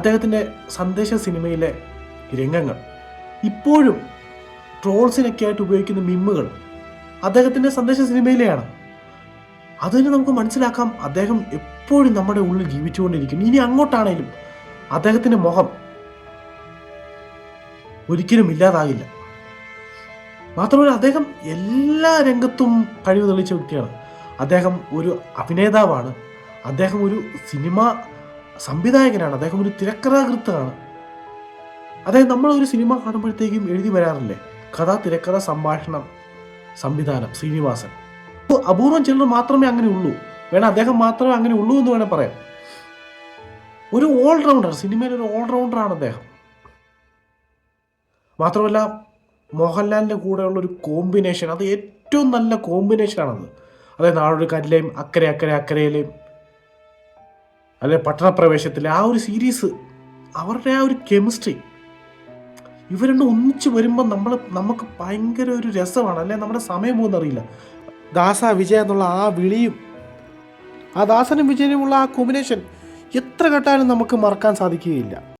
അദ്ദേഹത്തിന്റെ സന്ദേശ സിനിമയിലെ രംഗങ്ങൾ. ഇപ്പോഴും ട്രോൾസിനൊക്കെ ആയിട്ട് ഉപയോഗിക്കുന്ന മിമ്മുകൾ അദ്ദേഹത്തിന്റെ സന്ദേശ സിനിമയിലെയാണ്. അതിന് നമുക്ക് മനസ്സിലാക്കാം അദ്ദേഹം എപ്പോഴും നമ്മുടെ ഉള്ളിൽ ജീവിച്ചുകൊണ്ടിരിക്കുന്നു. ഇനി അങ്ങോട്ടാണേലും അദ്ദേഹത്തിന്റെ മുഖം ഒരിക്കലും ഇല്ലാതാകില്ല. മാത്രമല്ല അദ്ദേഹം എല്ലാ രംഗത്തും കഴിവ് തെളിയിച്ച വ്യക്തിയാണ്. അദ്ദേഹം ഒരു അഭിനേതാവാണ്. അദ്ദേഹം ഒരു സിനിമ സംവിധായകനാണ്. അദ്ദേഹം ഒരു തിരക്കഥാകൃത്താണ്. അതായത് നമ്മൾ ഒരു സിനിമ കാണുമ്പോഴത്തേക്കും എഴുതി വരാറില്ലേ? കഥ തിരക്കഥ സംഭാഷണം സംവിധാനം ശ്രീനിവാസൻ. അപൂർവം ചിലർ മാത്രമേ അങ്ങനെ ഉള്ളൂ. വേണം അദ്ദേഹം മാത്രമേ അങ്ങനെ ഉള്ളൂ എന്ന് വേണേൽ പറയാം ഒരു ഓൾറൗണ്ടർ സിനിമയിൽ ഒരു ഓൾറൗണ്ടറാണ് അദ്ദേഹം. മാത്രമല്ല മോഹൻലാലിന്റെ കൂടെയുള്ള ഒരു കോമ്പിനേഷൻ അത് ഏറ്റവും നല്ല കോമ്പിനേഷനാണത്. അതായത് നാടൊരു കല്ലേയും അക്കരെ അക്കരെ അക്കരയിലെയും അല്ലെ പട്ടണപ്രവേശത്തിലെ ആ ഒരു സീരീസ് അവരുടെ ആ ഒരു കെമിസ്ട്രി ഇവർ രണ്ടും ഒന്നിച്ച് വരുമ്പോൾ നമ്മൾ നമുക്ക് ഭയങ്കര ഒരു രസമാണ്. അല്ലെ നമ്മുടെ സമയം പോകുന്നറിയില്ല ദാസ വിജയ എന്നുള്ള ആ വിളിയും ആ ദാസനും വിജയനുമുള്ള ആ കോമ്പിനേഷൻ എത്ര കേട്ടാലും നമുക്ക് മറക്കാൻ സാധിക്കുകയില്ല.